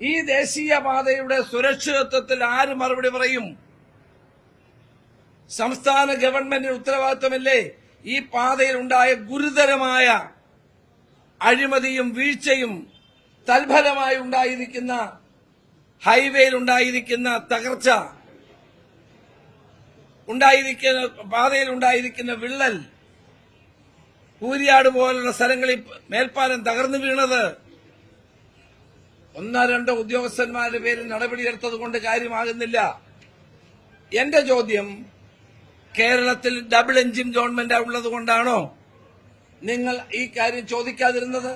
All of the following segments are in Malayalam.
ഈ ദേശീയപാതയുടെ സുരക്ഷിതത്വത്തിൽ ആര് മറുപടി പറയും? സംസ്ഥാന ഗവൺമെന്റിന് ഉത്തരവാദിത്തമല്ലേ ഈ പാതയിൽ ഉണ്ടായ ഗുരുതരമായ അഴിമതിയും വീഴ്ചയും തൽഫലമായി ഉണ്ടായിരിക്കുന്ന ഹൈവേയിൽ ഉണ്ടായിരിക്കുന്ന തകർച്ച ഉണ്ടായിരിക്കുന്ന പാതയിൽ ഉണ്ടായിരിക്കുന്ന വിള്ളൽ കൂരിയാട് പോലുള്ള സ്ഥലങ്ങളിൽ മേൽപ്പാലം തകർന്നു വീണത് ഒന്നോ രണ്ടോ ഉദ്യോഗസ്ഥന്മാരുടെ പേരിൽ നടപടിയെടുത്തത് കൊണ്ട് കാര്യമാകുന്നില്ല. എന്റെ ചോദ്യം കേരളത്തിൽ ഡബിൾ എഞ്ചിൻ ഗവൺമെന്റ് ഉള്ളത് കൊണ്ടാണോ നിങ്ങൾ ഈ കാര്യം ചോദിക്കാതിരുന്നത്?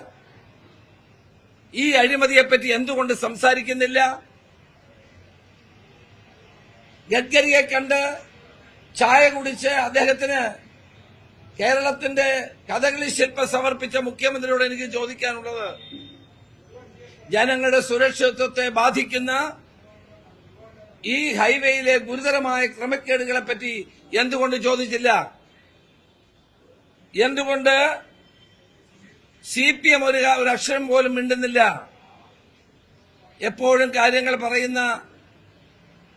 ഈ അഴിമതിയെപ്പറ്റി എന്തുകൊണ്ട് സംസാരിക്കുന്നില്ല? ഗഡ്കരിയെ കണ്ട് ചായ കുടിച്ച് അദ്ദേഹത്തിന് കേരളത്തിന്റെ കഥകളി ശില്പം സമർപ്പിച്ച മുഖ്യമന്ത്രിയോട് എനിക്ക് ചോദിക്കാനുള്ളത് ജനങ്ങളുടെ സുരക്ഷിതത്വത്തെ ബാധിക്കുന്ന ഈ ഹൈവേയിലെ ഗുരുതരമായ ക്രമക്കേടുകളെ പറ്റി എന്തുകൊണ്ട് ചോദിച്ചില്ല? എന്തുകൊണ്ട് സി പി എം ഒരു അക്ഷരം പോലും മിണ്ടുന്നില്ല? എപ്പോഴും കാര്യങ്ങൾ പറയുന്ന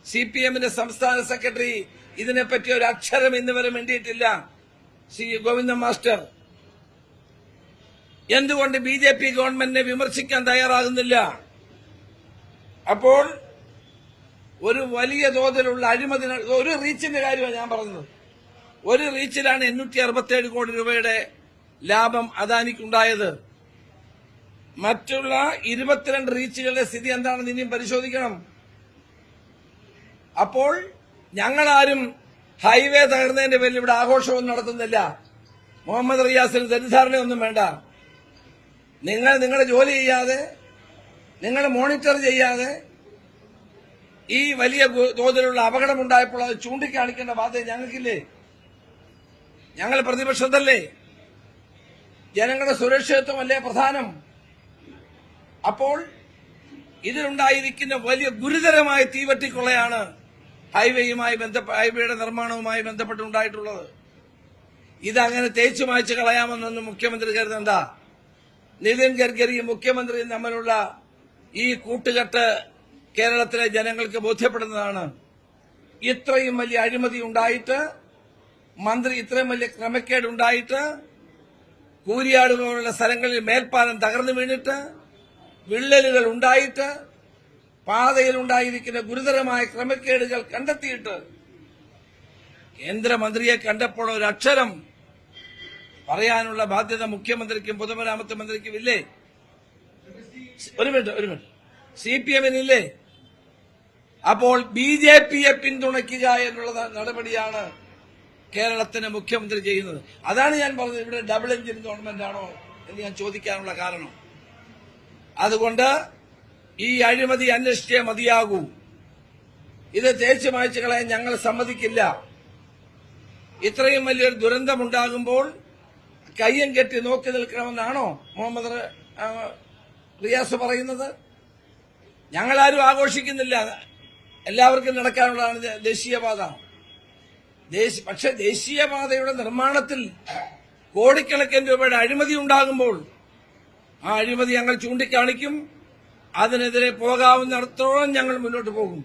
സി പി എമ്മിന്റെ സംസ്ഥാന സെക്രട്ടറി ഇതിനെപ്പറ്റി ഒരു അക്ഷരം ഇന്നുവരെ മിണ്ടിയിട്ടില്ല. സി. ഗോവിന്ദൻ മാസ്റ്റർ. എന്തുകൊണ്ട് ബി ജെ പി ഗവൺമെന്റിനെ വിമർശിക്കാൻ തയ്യാറാകുന്നില്ല? അപ്പോൾ ഒരു വലിയ തോതിലുള്ള അഴിമതി ഒരു റീച്ചിന്റെ കാര്യമാണ് ഞാൻ പറഞ്ഞത്. ഒരു റീച്ചിലാണ് എണ്ണൂറ്റി അറുപത്തിയേഴ് കോടി രൂപയുടെ ലാഭം അദാനിക്കുണ്ടായത്. മറ്റുള്ള ഇരുപത്തിരണ്ട് റീച്ചുകളുടെ സ്ഥിതി എന്താണെന്ന് ഇനിയും പരിശോധിക്കണം. അപ്പോൾ ഞങ്ങളാരും ഹൈവേ തകർന്നതിന്റെ പേരിൽ ഇവിടെ ആഘോഷമൊന്നും നടത്തുന്നില്ല. മുഹമ്മദ് റിയാസിന് തെറ്റിദ്ധാരണയൊന്നും വേണ്ട. നിങ്ങൾ നിങ്ങളുടെ ജോലി ചെയ്യാതെ നിങ്ങൾ മോണിറ്റർ ചെയ്യാതെ ഈ വലിയ തോതിലുള്ള അപകടമുണ്ടായപ്പോൾ അത് ചൂണ്ടിക്കാണിക്കേണ്ട ബാധ്യത ഞങ്ങൾക്കില്ലേ? ഞങ്ങൾ പ്രതിപക്ഷത്തല്ലേ? ജനങ്ങളുടെ സുരക്ഷിതത്വമല്ലേ പ്രധാനം? അപ്പോൾ ഇതിലുണ്ടായിരിക്കുന്ന വലിയ ഗുരുതരമായ തീവറ്റിക്കൊള്ളയാണ് ഹൈവേയുമായി ബന്ധപ്പെട്ട ഹൈവേയുടെ നിർമ്മാണവുമായി ബന്ധപ്പെട്ടുണ്ടായിട്ടുള്ളത്. ഇതങ്ങനെ തേച്ചു മായ്ച്ചു കളയാമെന്നൊന്നും മുഖ്യമന്ത്രി കരുതണ്ട. നിതിൻ ഗഡ്കരിയും മുഖ്യമന്ത്രിയും തമ്മിലുള്ള ഈ കൂട്ടുകെട്ട് കേരളത്തിലെ ജനങ്ങൾക്ക് ബോധ്യപ്പെടുന്നതാണ്. ഇത്രയും വലിയ അഴിമതി ഉണ്ടായിട്ട് മന്ത്രി ഇത്രയും വലിയ ക്രമക്കേട് ഉണ്ടായിട്ട് കൂരിയാട് സ്ഥലങ്ങളിൽ മേൽപ്പാലം തകർന്നു വീണിട്ട് വിള്ളലുകൾ ഉണ്ടായിട്ട് പാതയിൽ ഉണ്ടായിരിക്കുന്ന ഗുരുതരമായ ക്രമക്കേടുകൾ കണ്ടെത്തിയിട്ട് കേന്ദ്രമന്ത്രിയെ കണ്ടപ്പോൾ ഒരു അക്ഷരം പറയാനുള്ള ബാധ്യത മുഖ്യമന്ത്രിക്കും പൊതുമരാമത്ത് മന്ത്രിക്കും ഇല്ലേ? ഒരു മിനിറ്റ് ഒരു മിനിറ്റ്. C P എമ്മിനില്ലേ? അപ്പോൾ ബി ജെ പിയെ പിന്തുണയ്ക്കുക എന്നുള്ള നടപടിയാണ് കേരളത്തിന് മുഖ്യമന്ത്രി ചെയ്യുന്നത്. അതാണ് ഞാൻ പറഞ്ഞത്. ഇവിടെ ഡബിൾ എഞ്ചിൻ ഗവൺമെന്റ് ആണോ എന്ന് ഞാൻ ചോദിക്കാനുള്ള കാരണം. അതുകൊണ്ട് ഈ അഴിമതി അന്വേഷിച്ചേ മതിയാകൂ. ഇത് തേച്ചു മായ്ച്ചു ഞങ്ങൾ സമ്മതിക്കില്ല. ഇത്രയും വലിയൊരു ദുരന്തമുണ്ടാകുമ്പോൾ കയ്യം കെട്ടി നോക്കി നിൽക്കണമെന്നാണോ മുഹമ്മദ് റിയാസ് പറയുന്നത്? ഞങ്ങളാരും ആഘോഷിക്കുന്നില്ല. എല്ലാവർക്കും നടക്കാനുള്ളതാണ് ദേശീയപാത. പക്ഷെ ദേശീയപാതയുടെ നിർമ്മാണത്തിൽ കോടിക്കണക്കിന് രൂപയുടെ അഴിമതി ഉണ്ടാകുമ്പോൾ ആ അഴിമതി ഞങ്ങൾ ചൂണ്ടിക്കാണിക്കും. അതിനെതിരെ പോകാവുന്നിടത്തോളം ഞങ്ങൾ മുന്നോട്ട് പോകും.